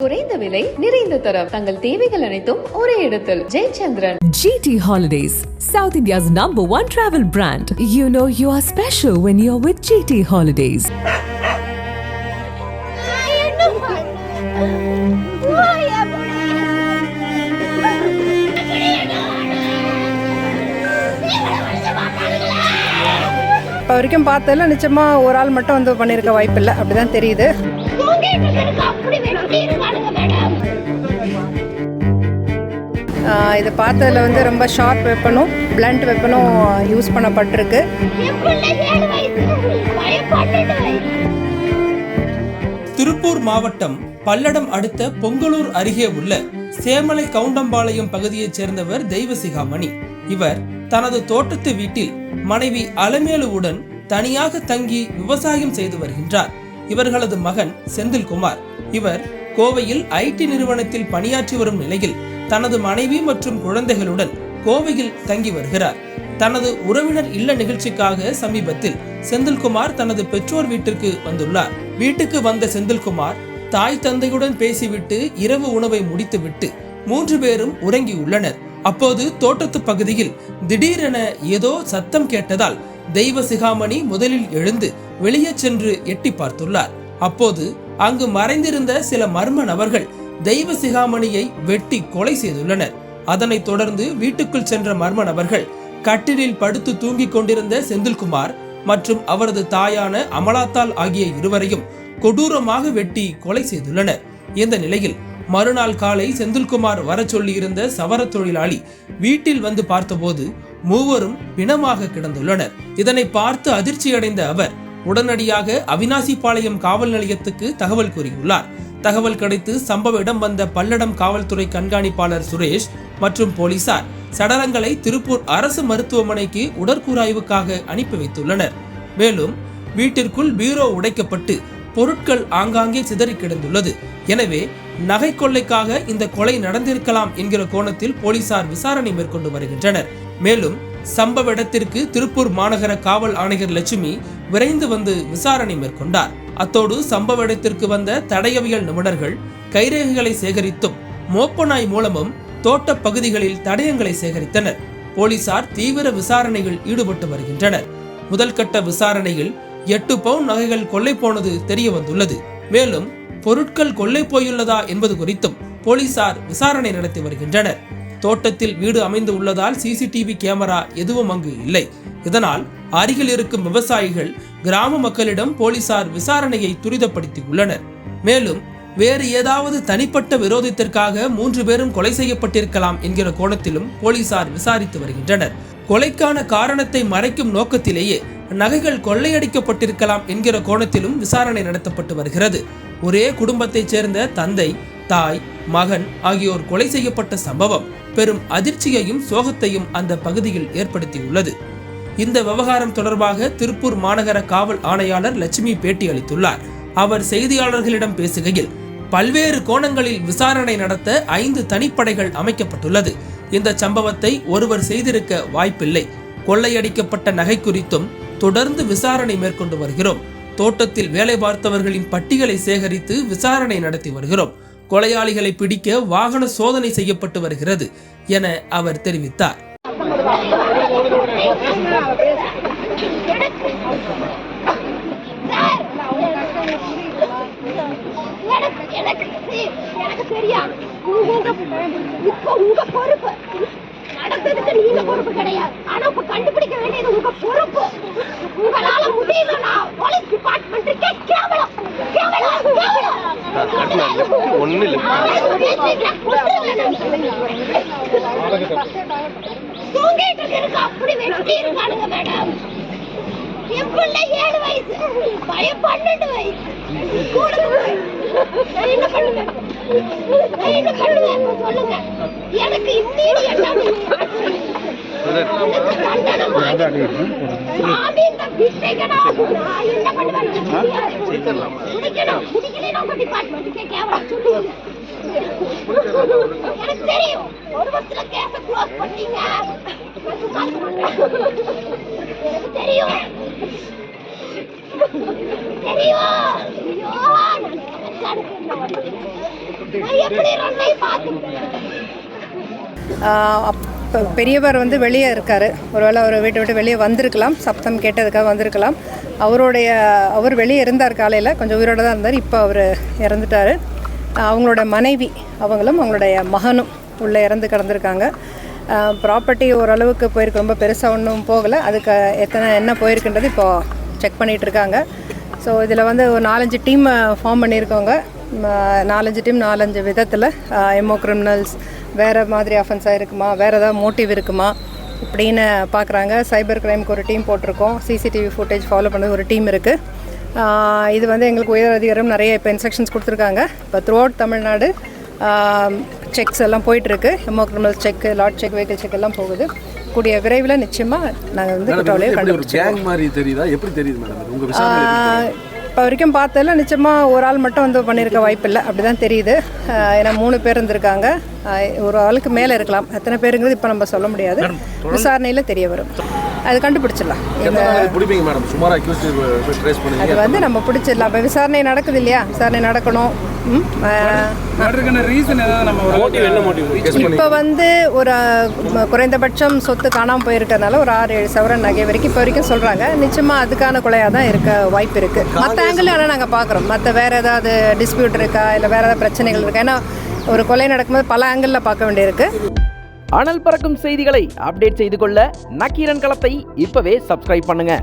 குறைந்த விலை நிறைந்த தரம் தங்கள் தேவைகள் அனைத்தும் ஒரே இடத்தில் Jayachandran GT Holidays, South India's number one travel brand. You know you are special when you're with GT Holidays. இப்போ வரைக்கும் பார்த்ததுல நிச்சயமாக ஒரு ஆள் மட்டும் வந்து பண்ணியிருக்க வாய்ப்பு இல்லை அப்படி தான் தெரியுது. இதை இது பார்த்ததுல வந்து ரொம்ப ஷார்ப் வெப்பனும் பிளண்ட் வெப்பனும் யூஸ் பண்ணப்பட்டிருக்கு. திருப்பூர் மாவட்டம் பல்லடம் அடுத்த பொங்கலூர் அருகே உள்ள சேமலை கவுண்டம்பாளையம் பகுதியைச் சேர்ந்தவர் தெய்வசிகாமணி. இவர் தனது தோட்டத்து வீட்டில் மனைவி அலமேலுவுடன் தனியாக தங்கி விவசாயம் செய்து வருகின்றார். இவர்களது மகன் செந்தில்குமார். இவர் கோவையில் ஐடி நிறுவனத்தில் பணியாற்றி வரும் நிலையில் தனது மனைவி மற்றும் குழந்தைகளுடன் கோவையில் தங்கி வருகிறார். தனது உறவினர் இல்ல நிகழ்ச்சிக்காக சமீபத்தில் செந்தில்குமார் தனது பெற்றோர் வீட்டிற்கு வந்துள்ளார். வீட்டுக்கு வந்த செந்தில்குமார் தாய் தந்தையுடன் பேசிவிட்டு இரவு உணவை முடித்துவிட்டு மூன்று பேரும் உறங்கியுள்ளனர். அப்போது தோட்டத்து பகுதியில் திடீரென ஏதோ சத்தம் கேட்டதால் தெய்வ சிகாமணி முதலில் எழுந்து வெளியே சென்று எட்டி பார்த்துள்ளார். அப்போது அங்கு மறைந்திருந்த சில மர்ம நபர்கள் தெய்வ சிகாமணியை வெட்டி கொலை செய்துள்ளனர். அதனைத் தொடர்ந்து வீட்டுக்குள் சென்ற மர்ம நபர்கள் கட்டிலில் படுத்து தூங்கிக் கொண்டிருந்த செந்தில்குமார் மற்றும் அவரது தாயான அமலாத்தாள் ஆகிய இருவரையும் கொடூரமாக வெட்டி கொலை செய்துள்ளனர். இந்த நிலையில் மறுநாள் காலை செந்தில்குமார் வர சொல்லியிருந்த சவர தொழிலாளி வீட்டில் வந்து பார்த்தபோது மூவரும் பிணமாக கிடந்துள்ளனர். இதனை பார்த்து அதிர்ச்சியடைந்த அவர் உடனடியாக அவினாசிபாளையம் காவல் நிலையத்துக்கு தகவல் கூறியுள்ளார். தகவல் கிடைத்து சம்பவ இடம் வந்த பல்லடம் காவல்துறை கண்காணிப்பாளர் சுரேஷ் மற்றும் போலீசார் சடலங்களை திருப்பூர் அரசு மருத்துவமனைக்கு உடற்கூராய்வுக்காக அனுப்பி வைத்துள்ளனர். மேலும் வீட்டிற்குள் பீரோ உடைக்கப்பட்டு பொருட்கள் ஆங்காங்கே சிதறி கிடந்துள்ளது. எனவே நகை கொள்ளைக்காக இந்த கொலை நடந்திருக்கலாம் என்கிற கோணத்தில் போலீசார் விசாரணை மேற்கொண்டு வருகின்றனர். மேலும் சம்பவ இடத்திற்கு திருப்பூர் மாநகர காவல் ஆணையர் லட்சுமி விரைந்து வந்து விசாரணை மேற்கொண்டார். அத்தோடு சம்பவ இடத்திற்கு வந்த தடயவியல் நிபுணர்கள் கைரேகைகளை சேகரித்தும் மோப்பநாய் மூலமும் தோட்ட பகுதிகளில் தடயங்களை சேகரித்தனர். போலீசார் தீவிர விசாரணையில் ஈடுபட்டு வருகின்றனர். முதல் கட்ட விசாரணையில் எட்டு பவுன் நகைகள் கொள்ளை போனது தெரிய வந்துள்ளது மேலும் பொருட்கள் கொள்ளை போயுள்ளதா என்பது குறித்தும் போலீசார் விசாரணை நடத்தி வருகின்றனர். தோட்டத்தில் வீடு அமைந்து உள்ளதால் சிசிடிவி கேமரா எதுவும் அங்கு இல்லை. இதனால் அருகில் இருக்கும் விவசாயிகள் கிராம மக்களிடம் போலீசார் விசாரணையை துரிதப்படுத்தி உள்ளனர் மேலும் வேறு ஏதாவது தனிப்பட்ட விரோதத்திற்காக மூன்று பேரும் கொலை செய்யப்பட்டிருக்கலாம் என்கிற கோணத்திலும் போலீசார் விசாரித்து வருகின்றனர். கொலைக்கான காரணத்தை மறைக்கும் நோக்கத்திலேயே நகைகள் கொள்ளையடிக்கப்பட்டிருக்கலாம் என்கிற கோணத்திலும் விசாரணை நடத்தப்பட்டு வருகிறது. ஒரே குடும்பத்தைச் சேர்ந்த தந்தை தாய் மகன் ஆகியோர் கொலை செய்யப்பட்ட சம்பவம் பெரும் அதிர்ச்சியையும் சோகத்தையும் அந்த பகுதியில் ஏற்படுத்தியுள்ளது. இந்த விவகாரம் தொடர்பாக திருப்பூர் மாநகர காவல் ஆணையாளர் லட்சுமி பேட்டி அளித்துள்ளார். அவர் செய்தியாளர்களிடம் பேசுகையில் பல்வேறு கோணங்களில் விசாரணை நடத்த ஐந்து தனிப்படைகள் அமைக்கப்பட்டுள்ளது. இந்த சம்பவத்தை ஒருவர் செய்திருக்க வாய்ப்பில்லை. கொள்ளையடிக்கப்பட்ட நகை குறித்தும் தொடர்ந்து விசாரணை மேற்கொண்டு வருகிறோம். தோட்டத்தில் வேலை பார்த்தவர்களின் பட்டியலை சேகரித்து விசாரணை நடத்தி வருகிறோம் கொலையாளிகளை பிடிக்க வாகன சோதனை செய்யப்பட்டு வருகிறது என அவர் தெரிவித்தார் எனக்கு எனக்கு எனக்கு தெரியாது உங்க உங்க பொறுப்பு அடுத்ததுக்கு நீங்க பொறுப்பு கிடையாது. ஆனா இப்ப கண்டுபிடிக்க வேண்டியது உங்க பொறுப்பு. உங்களால முடியலன்னா போலீஸ் டிபார்ட்மெண்ட்டுக்கே கேவலம். கேவலம் கேவலம். ஒண்ணு தூங்கிட்டு இருக்கு அப்படி வெட்டி இருக்கானுங்க மேடம் என் பிள்ளை ஏழு வயசு. பையன் பன்னெண்டு வயசு. என்ன பண்ணுவேன்? என்ன பண்ணுவேன்? சொல்லுங்க. எனக்கு இம்மீடியட்டா எனக்கு தெரியும். ஒரு வருஷத்துல கேஸ க்ளோஸ் பண்ணீங்க. எனக்கு தெரியும். தெரியும். ஐயோ நான் எப்படி ரெண்டையும் பார்த்துக்கிட்டேன் இப்போ பெரியவர் வந்து வெளியே இருக்கார். ஒருவேளை அவர் வீட்டை விட்டு வெளியே வந்திருக்கலாம். சப்தம் கேட்டதுக்காக வந்திருக்கலாம். அவருடைய அவர் வெளியே இருந்தார் காலையில். கொஞ்சம் உயிரோட தான் இருந்தார். இப்போ அவர் இறந்துட்டார். அவங்களோட மனைவி அவங்களும் அவங்களுடைய மகனும் உள்ளே இறந்து கிடந்திருக்காங்க. ப்ராப்பர்ட்டி ஓரளவுக்கு போயிருக்கு. ரொம்ப பெருசாக ஒன்றும் போகலை. அதுக்கு எத்தனை என்ன போயிருக்குன்றது இப்போது செக் பண்ணிகிட்டு இருக்காங்க. ஸோ இதில் வந்து ஒரு நாலஞ்சு டீம் ஃபார்ம் பண்ணியிருக்கவங்க. நாலஞ்சு டீம் நாலஞ்சு விதத்தில் எம்ஓ கிரிமினல்ஸ் வேறு மாதிரி அஃபென்ஸாக இருக்குமா வேறு ஏதாவது மோட்டிவ் இருக்குமா? இப்படின்னு பார்க்குறாங்க சைபர் கிரைமுக்கு ஒரு டீம் போட்டிருக்கோம். சிசிடிவி ஃபுட்டேஜ் ஃபாலோ பண்ண ஒரு டீம் இருக்குது இது வந்து எங்களுக்கு உயர் அதிகாரம் நிறைய இப்போ இன்ஸ்ட்ரக்ஷன்ஸ் கொடுத்துருக்காங்க. இப்போ த்ரூ அவுட் தமிழ்நாடு செக்ஸ் எல்லாம் போயிட்டுருக்கு. MO criminal check lot check vehicle check எல்லாம் போகுது. கூடிய விரைவில் நிச்சயமாக நாங்கள் வந்து குற்றவாளியை கேங் மாதிரி தெரியுதா? எப்படி தெரியுது மேடம் இப்போ வரைக்கும் பார்த்ததில் நிச்சயமாக ஒரு ஆள் மட்டும் வந்து பண்ணியிருக்க வாய்ப்பில்லை. அப்படி தான் தெரியுது ஏன்னா மூணு பேர் இருந்திருக்காங்க. ஒரு ஆளுக்கு மேலே இருக்கலாம். எத்தனை பேருங்கிறது இப்போ நம்ம சொல்ல முடியாது. விசாரணையில் தெரிய வரும். அது கண்டுபிடிச்சிடலாம். அது வந்து நம்ம பிடிச்சிடலாம். இப்போ விசாரணை நடக்குது இல்லையா? விசாரணை நடக்கணும். இப்போ வந்து ஒரு குறைந்தபட்சம் சொத்து காணாமல் போயிருக்கறனால ஒரு ஆறு ஏழு சவரன் நகை வரைக்கும் இப்போ வரைக்கும் சொல்கிறாங்க நிச்சயமாக அதுக்கான கொலையாக தான் இருக்க வாய்ப்பு இருக்குது மற்ற ஆங்கிள் ஆனால் நாங்கள் பார்க்குறோம். மற்ற வேறு ஏதாவது டிஸ்பியூட் இருக்கா? இல்லை வேறு ஏதாவது பிரச்சனைகள் இருக்கா? ஏன்னா ஒரு கொலை நடக்கும்போது பல ஆங்கிளில் பார்க்க வேண்டியிருக்கு. அனல் பறக்கும் செய்திகளை அப்டேட் செய்து கொள்ள நக்கீரன் களத்தை இப்பவே சப்ஸ்கிரைப் பண்ணுங்க.